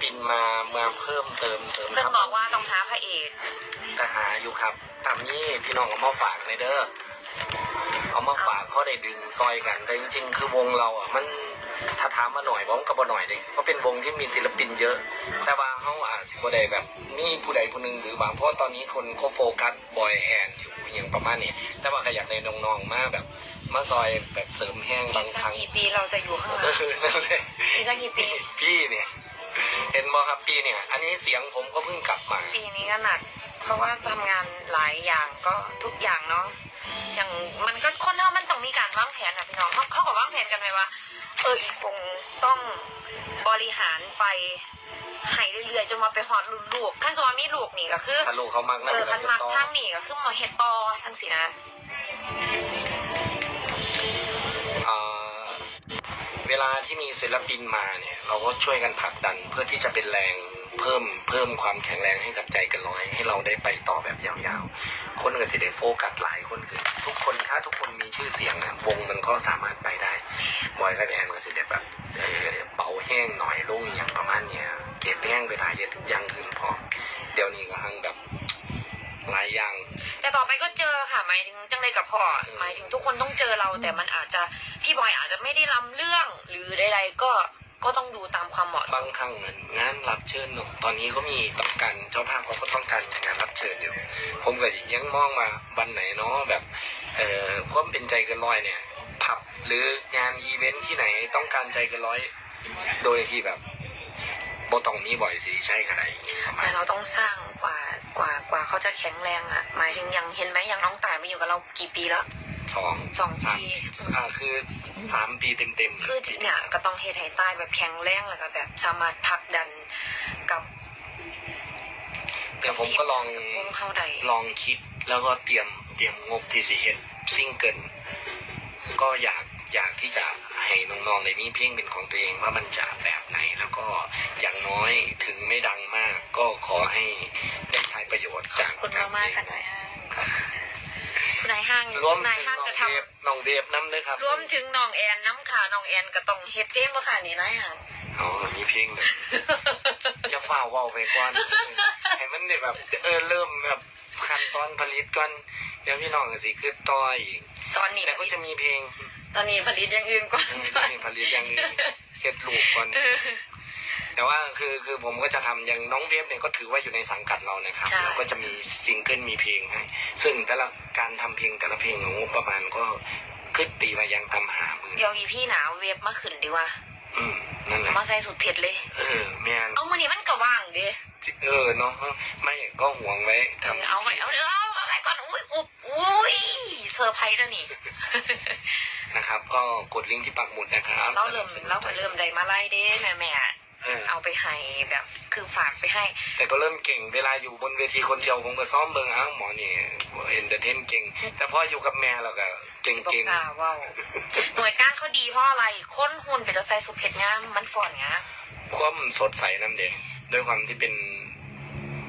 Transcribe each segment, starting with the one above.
ปินมามาเพิ่มเติมเติมเพิ่นบอกว่าต้องท้าพระเอกแต่หาอยู่ครับตามนี้พี่น้องเอามาฝากในเด้อเอามาฝากเขาได้ดึงซอยกันแต่จริงๆ คือวงเราอะมันถ้าถามมาหน่อยผมก็บ่หน่อยเลยเพราะเป็นวงที่มีศิลปินเยอะ แต่ว่าเขาอาจสิบ่ได้แบบมีผู้ใดผู้หนึ่งหรือบางเพราะว่าตอนนี้คนเขาโฟกัสบอยแอนอยู่อย่างประมาณนี้แต่ว่าก็อยากในน้องๆมาแบบมาซอยแบบเสริมแห้งอีบากงสัคกรั้งกี่ปีเราจะอยู่ข้างหเอลังอนั่นเลยอีกสักกี่ปี พี่เนี่ย เห็นบอครับพี่เนี่ย อันนี้เสียงผมก็เพิ่งกลับมา ปีนี้ก็หนัก เพราะว่าทำงานหลายอย่างก็ทุกอย่างเนาะอย่างมันก็คนเท่ามันต้องมีการวางแผนอะพี่น้องเขาเขาก็วางแผนกันไว้ว่า เอออีกคงต้องบริหารไปให้เรื่อยๆจนมาไปฮอดรุ่นลูกขั้นสวามีลูกนี่ก็คือ ถ้าลูกเขามักนะเออคันมักทั้งนี่ก็คือมาเฮ็ดต่อทั้งสินะ เวลาที่มีศิลปินมาเนี่ย เราก็ช่วยกันผลักดันเพื่อที่จะเป็นแรงเพิ่มเพิ่มความแข็งแรงให้กับใจกันร้อย ให้เราได้ไปต่อแบบยาวๆ คนก็สิได้โฟกัสหลายคนคือ ทุกคนถ้าทุกคนมีชื่อเสียงอะวงมันก็สามารถไปได้บอยกับแอนก็สิได้แบบเออเบาแห้งหน่อยลงอย่างประมาณเนี้ยเก็บแห้งไปหลายอย่างอื่นพอ เดี๋ยวนี้ก็หังแบบ แต่ต่อไปก็เจอค่ะหมายถึงจังเลยกับพ่อหมายถึงทุกคนต้องเจอเรา แต่มันอาจจะพี่บอยอาจจะไม่ได้ลำเรื่องหรือใดๆก็ก็ต้องดูตามความเหมาะสบามงครั้งเหมือนงานรับเชิญเนอะตอนนี้เขามีต้องการเจ้าภาพเขาก็ต้องการงานรับเชิญอยู่ ผมก็ยังมองมาวันไหนเนาะแบบเอ่อความเป็นใจเกินร้อยเนี่ยผับหรืองานอีเวนท์ที่ไหนต้องการใจเกินร้อย โดยที่แบบโบต้องมีบ่อยสิใช่ขนาดนี้ประมาณแต่เราต้องสร้างกว่ากว่ากว่าเขาจะแข็งแรงอะ หมายถึงอย่างเห็นไหมอย่างน้องตายมาอยู่กับเรากี่ปีแล้วสองสองสามปีอ่าคือสามปีเต็มเต็มๆคือจริงเนี่ยก็ต้องเฮ็ดให้ตายแบบแข็งแรงแล้วก็แบบสามารถผลักดันกับแต่ผมก็ลองวงเข้าใดลองคิดแล้วก็เตรียมเตรียมงบที่สิเฮ็ดซิงเกิลก็อยาก อยากที่จะให้น้องๆในนี้เพลงเป็นของตัวเองว่ามันจะแบบไหน แล้วก็อย่างน้อยถึงไม่ดังมาก ก็ขอให้ได้ใช้ประโยชน์ขอจาบกคุณจากมากเพๆลค่ะงนายห้างคุณนายห้างรวมนายถึงห้างน้องจะทเวฟน้องเวฟน้ำเลยครับำรวมถึงน้องแอนน้ำขาน้องแอนก็ต้องเฮ็ดเพลงบ่ค่ะนี่นายห้างอ๋อมีเพลงเลยอย่าฝ่าเว่าไปก่อนให้มันได้แบบเออเริ่มแบบขั้นตอนผลิตก่อนเดี๋ยวพี่น้องก็สิคือต่ออีก ตอนนี้แต่ก็จะมีเพลงตอนนี้ผลิตอย่างอื่นก่อนเออจะมีผลิตอย่างอื่นเฮ็ดลูกก่อน แต่ว่าคือคือผมก็จะทำอย่างน้องเวฟเนี่ยก็ถือว่าอยู่ในสังกัดเรานะครับใช่เราก็จะมีซิงเกิลมีเพลงให้ซึ่งแต่ละการทำเพลงแต่ละเพลงของงบประมาณก็ขึ้นตีมายังทำหามือเดี๋ยวอีพี่หนาวเวฟมาขึ้นดีกว่าอืมนั่นแหละมาใส่สุดเผ็ดเลย เออแม่นเอามือนี้มันก็ว่างเด้เออเนาะไม่ก็ห่วงไว้เออทำเอาไว้เอาเดี๋ยวเอาเอาไว้ก่อนอุ้ยอุบอุ้ยเซอร์ไพรส์แล้วนี่ นะครับ ก็กดลิงก์ที่ปักหมุดนะครับเราเริ่มเราก็เริ่มได้มาไล่เด้แม่แม่เออๆเอาไปให้แบบ คือฝากไปให้ แต่ก็เริ่มเก่งเวลาอยู่บนเวทีคนเดียวผมก็ซ้อมเบิงอ้าวหมอนี่เอนเตอร์เทนเก่ง แต่พออยู่กับแม่เราก็เก่งบอกเก่งกล้าเว่าหน่วยการเขาดีเพราะอะไร ค้นหุ่นเป็นตัวใส่สุดเผ็ดงามมันฝ่อนงามความสดใสนั่นเด็ด้วยความที่เป็น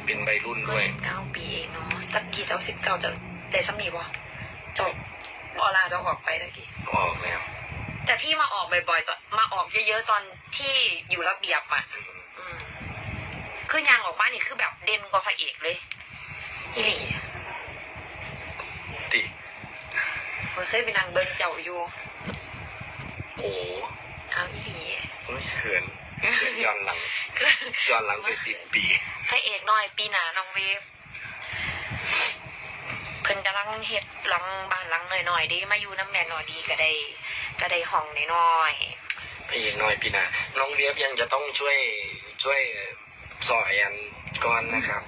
เป็นวัยรุ่นก็ด้วย สิบเก้าปีเองเนาะตะกี้เจ้าสิบเก้าจะได้สำนีบ่เจ้าออลาเจะออกไปตะกี้ออกแล้วแต่พี่มาออกบ่อยๆตอนมาออกเยอะๆตอนที่อยู่ระเบียบอะอืมอืมคือยางออกมานี่คือแบบเด่นกว่าพระเอกเลยอีหลีติมันเคยไปนั่งเบิ้งเจ้าอยู่โอ้โหเอาอีหลีเฮ้ยเขินเขินย้อนหลังคือย้อนหลังไปสิบปีพระเอกน้อยปีหนาน้องเวฟ เพิ่นกำลังเฮ็ดหลังบ้านหลังหน่อยๆเด้มาอยู่น้ำแม่นอดีก็ได้ก็ได้ห้องน้อยพี่อีกน้อยพี่นาน้องเวียบยังจะต้องช่วยช่วยซอยอันก่อนนะครับ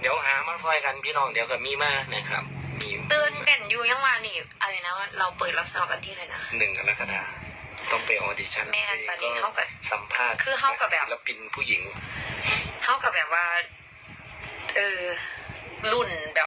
เดี๋ยวหามาซอยกันพี่น้องเดี๋ยวก็มีมานะครับมีๆตื่นเต้นอยู่ยังว่านี่อะไรนะว่าเราเปิดรับสมัครกันที่เลยนะ หนึ่งกรกฎาคมต้องไปออดิชั่นแม่นตอนนี้เขาก็สัมภาษณ์คือเขาก็แบบ ศิลปินผู้หญิง เท่ากับแบบว่า เออรุ่นแบบ